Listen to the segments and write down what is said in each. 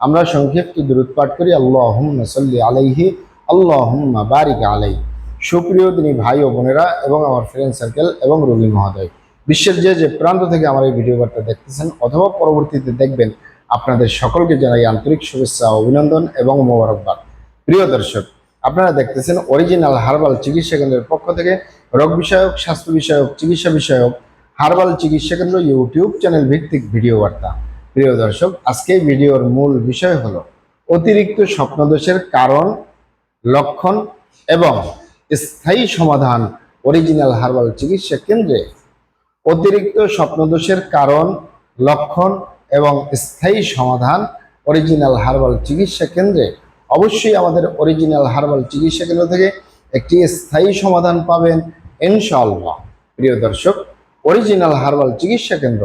আমরা সংক্ষিপ্ত দূরত পাঠ করি আল্লাহ সাল্লি আলাইহি আল্লাহ বারিক আলাই। সুপ্রিয় তিনি ভাই ও বোনেরা এবং আমার ফ্রেন্ড সার্কেল এবং রোগী মহোদয়, বিশ্বের যে যে প্রান্ত থেকে আমার এই ভিডিও বার্তা দেখতেছেন অথবা পরবর্তীতে দেখবেন, আপনাদের সকলকে জানাই আন্তরিক শুভেচ্ছা অভিনন্দন এবং মোবারকবাদ। প্রিয় দর্শক, আপনারা দেখতেছেন অরিজিনাল হার্বাল চিকিৎসা কেন্দ্রের পক্ষ থেকে রোগ বিষয়ক, স্বাস্থ্য বিষয়ক, চিকিৎসা বিষয়ক হার্বাল চিকিৎসা কেন্দ্র ইউটিউব চ্যানেল ভিত্তিক ভিডিও বার্তা। প্রিয় দর্শক, আজকে ভিডিওর মূল বিষয় হলো অতিরিক্ত স্বপ্নদোষের কারণ, লক্ষণ এবং স্থায়ী সমাধান অরিজিনাল হার্বাল চিকিৎসা কেন্দ্রে। অতিরিক্ত স্বপ্নদোষের কারণ, লক্ষণ এবং স্থায়ী সমাধান অরিজিনাল হার্বাল চিকিৎসা কেন্দ্রে। অবশ্যই আমাদের অরিজিনাল হার্বাল চিকিৎসা কেন্দ্র থেকে একটি স্থায়ী সমাধান পাবেন ইনশাআল্লাহ। প্রিয় দর্শক অরিজিনাল হার্বাল চিকিৎসা কেন্দ্র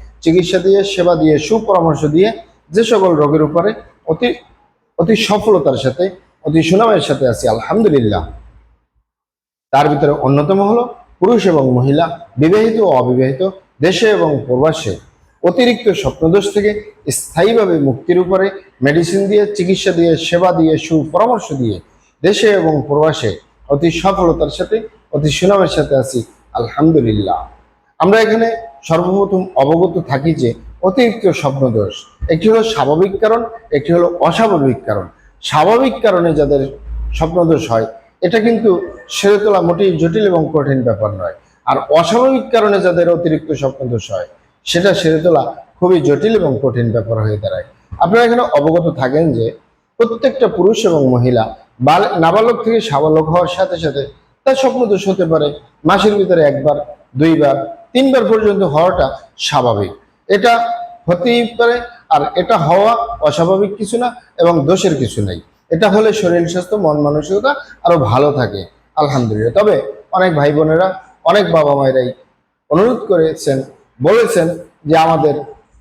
চিকিৎসা দিয়ে, সেবা দিয়ে, সুপরামর্শ দিয়ে যে সকল রোগের উপরে অতি অতি সফলতার সাথে, অতি সুনামের সাথে আছি, আলহামদুলিল্লাহ। তার ভিতরে অন্যতম হলো পুরুষ এবং মহিলা, বিবাহিত ও অবিবাহিত, দেশে এবং প্রবাসে। অতিরিক্ত স্বপ্নদোষ থেকে স্থায়ীভাবে মুক্তির উপরে মেডিসিন দিয়ে, চিকিৎসা দিয়ে, সেবা দিয়ে, সুপরামর্শ দিয়ে দেশে এবং প্রবাসে অতি সফলতার সাথে, অতি সুনামের সাথে আছি, আলহামদুলিল্লাহ। আমরা এখানে সর্বপ্রথম অবগত থাকি যে অতিরিক্ত স্বপ্নদোষ, একটি হলো স্বাভাবিক কারণ, একটি হলো অস্বাভাবিক কারণ। স্বাভাবিক কারণে যাদের স্বপ্নদোষ হয়, এটা কিন্তু সেরে তোলা মোটেই জটিল এবং কঠিন ব্যাপার নয়। আর অস্বাভাবিক কারণে যাদের অতিরিক্ত স্বপ্নদোষ হয়, সেটা সেরে তোলা খুবই জটিল এবং কঠিন ব্যাপার হয়ে দাঁড়ায়। আপনারা এখানে অবগত থাকেন যে প্রত্যেকটা পুরুষ এবং মহিলা বাল, নাবালক থেকে সাবালক হওয়ার সাথে সাথে তার স্বপ্নদোষ হতে পারে। মাসের ভিতরে একবার, দুইবার তিনবার পর্যন্ত হওয়াটা স্বাভাবিক। এটা হতেই পারে আর এটা হওয়া অস্বাভাবিক কিছু না এবং দোষের কিছু নেই। এটা হলে শরীর স্বাস্থ্য, মন মানসিকতা আরও ভালো থাকে। আলহামদুলিল্লাহ। তবে অনেক ভাই বোনেরা, অনেক বাবা মায়েরাই অনুরোধ করেছেন, বলেছেন যে আমাদের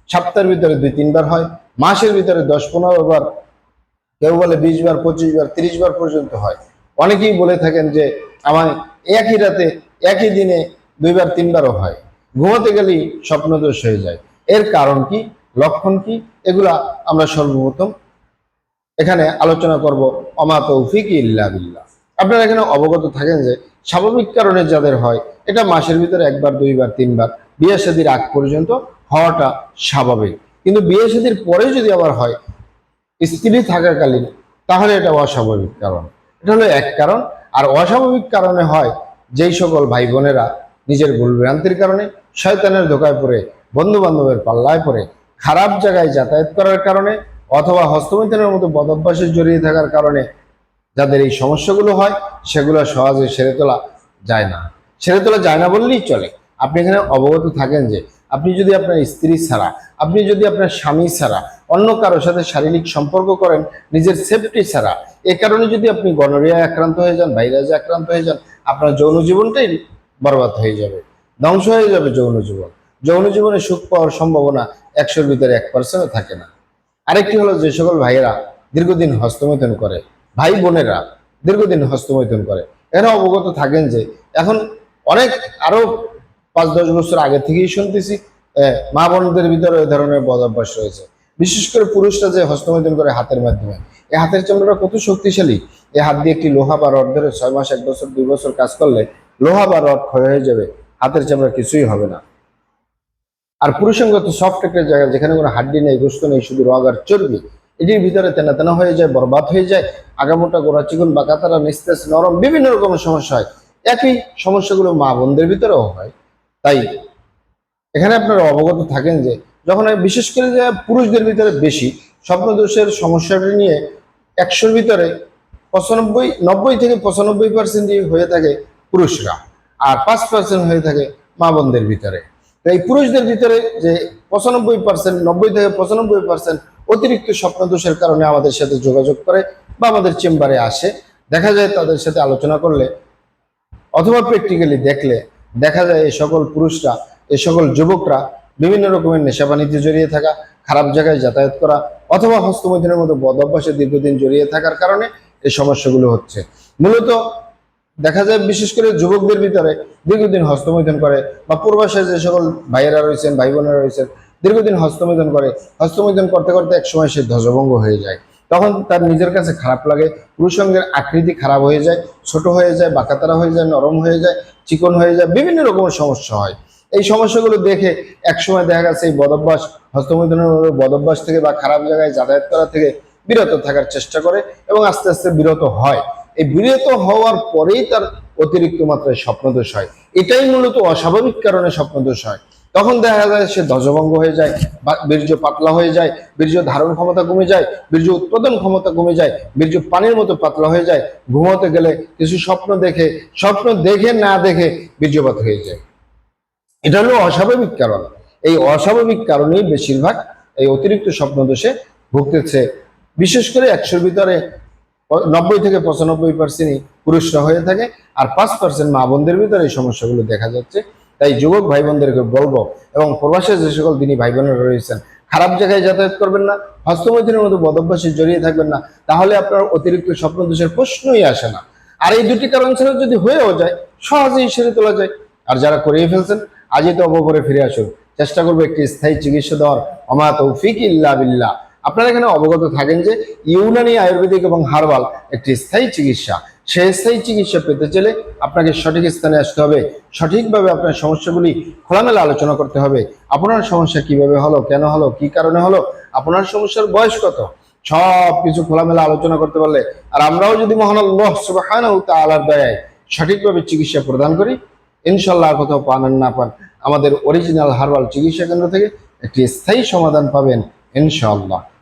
সপ্তাহের ভিতরে দুই, তিনবার হয়, মাসের ভিতরে দশ, পনেরো বার, কেউ বলে বিশ বার, পঁচিশ বার, তিরিশ বার পর্যন্ত হয়। অনেকেই বলে থাকেন যে আমার একই রাতে, একই দিনে দুইবার, তিনবারও হয়। ঘুমাতে গেলেই স্বপ্নদোষ হয়ে যায়। এর কারণ কি? লক্ষণ কি? এগুলা আমরা সর্বপ্রথম এখানে আলোচনা করব। অমা তৌফিক ইল্লা বিল্লাহ। আপনারা এখানে অবগত থাকেন যে, স্বাভাবিক কারণে যাদের হয়, এটা মাসের ভিতরে একবার, দুইবার, তিনবার, বিয়ে শাদির আগ পর্যন্ত হওয়াটা স্বাভাবিক। কিন্তু বিয়ে শাদির পরে যদি আবার হয়, স্ত্রী থাকাকালীন, তাহলে এটা অস্বাভাবিক কারণ। এটা হলো এক কারণ। আর অস্বাভাবিক কারণে হয়, যেই সকল ভাই বোনেরা নিজের ভুল ভ্রান্তির কারণে শয়তানের ধোকায় পড়ে বন্ধু বান্ধবের পাল্লায় পড়ে, খারাপ জায়গায় যাতায়াত করার কারণে অথবা হস্তমিথনের মতো বদভ্যাসে জড়িয়ে থাকার কারণে যাদের এই সমস্যাগুলো হয়, সেগুলো সহজে সেরে তোলা যায় না। সেরে তোলা যায় না বললেই চলে। আপনি এখানে অবগত থাকেন যে, আপনি যদি আপনার স্ত্রী ছাড়া, আপনি যদি আপনার স্বামী ছাড়া, অন্য কারোর সাথে শারীরিক সম্পর্ক করেন, নিজের সেফটি ছাড়া, এ কারণে যদি আপনি গনোরিয়ায় আক্রান্ত হয়ে যান ভাইরাসে আক্রান্ত হয়ে যান, আপনার যৌন জীবনটাই বরবাদ হয়ে যাবে, ধ্বংস হয়ে যাবে যৌন জীবন। যৌন জীবনে সুখ পাওয়ার সম্ভাবনা একশোর ভিতরে এক পার্সেন্টও থাকে না। আরেকটি হলো যে সকল ভাইয়েরা দীর্ঘদিন হস্তমৈথন করে, ভাই বোনেরা দীর্ঘদিন হস্তমৈথন করে। এরা অবগত থাকেন যে এখন অনেক আরও পাঁচ দশ বছর আগে থেকেই শুনতেছি মা বোনদের ভিতরে ওই ধরনের বদ অভ্যাস রয়েছে। বিশেষ করে পুরুষরা যে হস্তমৈথুন করে হাতের মাধ্যমে এই হাতের চামড়াটা কত শক্তিশালী। এই হাত দিয়ে একটি লোহা বা রড ধরে ছয় মাস, এক বছর, দুই বছর কাজ করলে লোহা বা রড ক্ষয় হয়ে যাবে, হাতের চামড়া কিছুই হবে না। আর পুরুষাঙ্গত সফট একটা জায়গা, যেখানে কোনো হাড্ডি নেই, গোস্ত নেই, শুধু রগ আর চর্বি, এটির ভিতরে তেনা তেনা হয়ে যায়, বরবাদ হয়ে যায়, আগামোটা গোড়া চিকন বা কাতারা, নিস্তেজ, নরম, বিভিন্ন রকমের সমস্যা হয়। একই সমস্যাগুলো মা বোনদের ভিতরেও হয়। তাই এখানে আপনারা অবগত থাকেন যে, যখন বিশেষ করে যে পুরুষদের ভিতরে বেশি, স্বপ্নদোষের সমস্যাটি নিয়ে একশোর ভিতরে পঁচানব্বই, নব্বই থেকে পঁচানব্বই পার্সেন্টই হয়ে থাকে পুরুষরা। আর পাঁচ পার্সেন্ট হয়ে থাকে মা বোনদের ভিতরে। তো এই পুরুষদের ভিতরে যে পঁচানব্বই পার্সেন্ট নব্বই থেকে পঁচানব্বই পার্সেন্ট অতিরিক্ত স্বপ্নদোষের কারণে আমাদের সাথে যোগাযোগ করে বা আমাদের চেম্বারে আসে। দেখা যায় তাদের সাথে আলোচনা করলে অথবা প্র্যাকটিক্যালি দেখলে দেখা যায় এই সকল পুরুষরা, এই সকল যুবকরা বিভিন্ন রকমের নেশাবাণিতে জড়িয়ে থাকা, খারাপ জায়গায় যাতায়াত করা অথবা হস্তমৈথুনের মতো বদ অভ্যাসে দীর্ঘদিন জড়িয়ে থাকার কারণে এই সমস্যাগুলো হচ্ছে। মূলত দেখা যায় বিশেষ করে যুবকদের ভিতরে দীর্ঘদিন হস্তমৈথুন করে বা পূর্বাসে যে সকল ভাইয়েরা রয়েছেন ভাই বোনেরা রয়েছেন, দীর্ঘদিন হস্তমৈথুন করে। হস্তমৈথুন করতে করতে একসময় সে ধ্বজভঙ্গ হয়ে যায়। তখন তার নিজের কাছে খারাপ লাগে, পুরুষঙ্গের আকৃতি খারাপ হয়ে যায়, ছোট হয়ে যায়, বাঁকাতারা হয়ে যায়, নরম হয়ে যায়, চিকন হয়ে যায়, বিভিন্ন রকমের সমস্যা হয়। এই সমস্যাগুলো দেখে একসময় দেখা গেছে এই বদভ্যাস, হস্তমৈথুনের বদভ্যাস থেকে বা খারাপ জায়গায় যাতায়াত করা থেকে বিরত থাকার চেষ্টা করে এবং আস্তে আস্তে বিরত হয়। এই বিরত হওয়ার পরেই তার অতিরিক্ত মাত্রায় স্বপ্নদোষ হয়। এটাই মূলত অস্বাভাবিক কারণে স্বপ্নদোষ হয়। তখন দেখা যায় সে ধ্বজভঙ্গ হয়ে যায় বীর্য পাতলা হয়ে যায়, বীর্য ধারণ ক্ষমতা কমে যায়, বীর্য উৎপাদন ক্ষমতা কমে যায়, বীর্য পানির মতো পাতলা হয়ে যায়, ঘুমোতে গেলে কিছু স্বপ্ন দেখে স্বপ্ন দেখে না দেখে বীর্যপাত হয়ে যায়। এটা হলো অস্বাভাবিক কারণ। এই অস্বাভাবিক কারণেই বেশিরভাগ এই অতিরিক্ত স্বপ্ন দোষে ভুগতেছে। বিশেষ করে একশোর ভিতরে নব্বই থেকে পঁচানব্বই পার্সেন্টই পুরুষরা হয়ে থাকে আর পাঁচ পার্সেন্ট মা বোনদের ভিতরে এই সমস্যাগুলো দেখা যাচ্ছে। তাই যুবক ভাই বোনদেরকে বলব এবং প্রবাসে যে সকল তিনি ভাই বোনেরা রয়েছেন, খারাপ জায়গায় যাতায়াত করবেন না, হস্তমৈথুনের মতো বদভ্যাসে জড়িয়ে থাকবেন না, তাহলে আপনার অতিরিক্ত স্বপ্ন দোষের প্রশ্নই আসে না। আর এই দুটি কারণ ছাড়া যদি হয়েও যায়, সহজেই সেরে তোলা যায়। আর যারা করিয়ে ফেলছেন, আজই তো অবকরে ফিরে আসুন। চেষ্টা করব একটি স্থায়ী চিকিৎসা দেওয়ার। অমা তৌফিক ইল্লা বিল্লাহ। আপনারা এখানে অবগত থাকেন যে ইউনানি আয়ুর্বেদিক এবং হার্বাল একটি স্থায়ী চিকিৎসা। সেই স্থায়ী চিকিৎসা পেতে চাইলে আপনাকে সঠিক স্থানে আসতে হবে। সঠিকভাবে আপনার সমস্যাগুলি খোলামেলা আলোচনা করতে হবে। আপনার সমস্যা কীভাবে হলো, কেন হলো, কি কারণে হলো, আপনার সমস্যার বয়স কত? সব কিছু খোলামেলা আলোচনা করতে পারলে আর আমরাও যদি মহান তাআলার দয়ায় সঠিকভাবে চিকিৎসা প্রদান করি ইনশাল্লাহ কোথাও পান আর না পান, আমাদের অরিজিনাল হার্বাল চিকিৎসা কেন্দ্র থেকে একটি স্থায়ী সমাধান পাবেন, ইনশাআল্লাহ।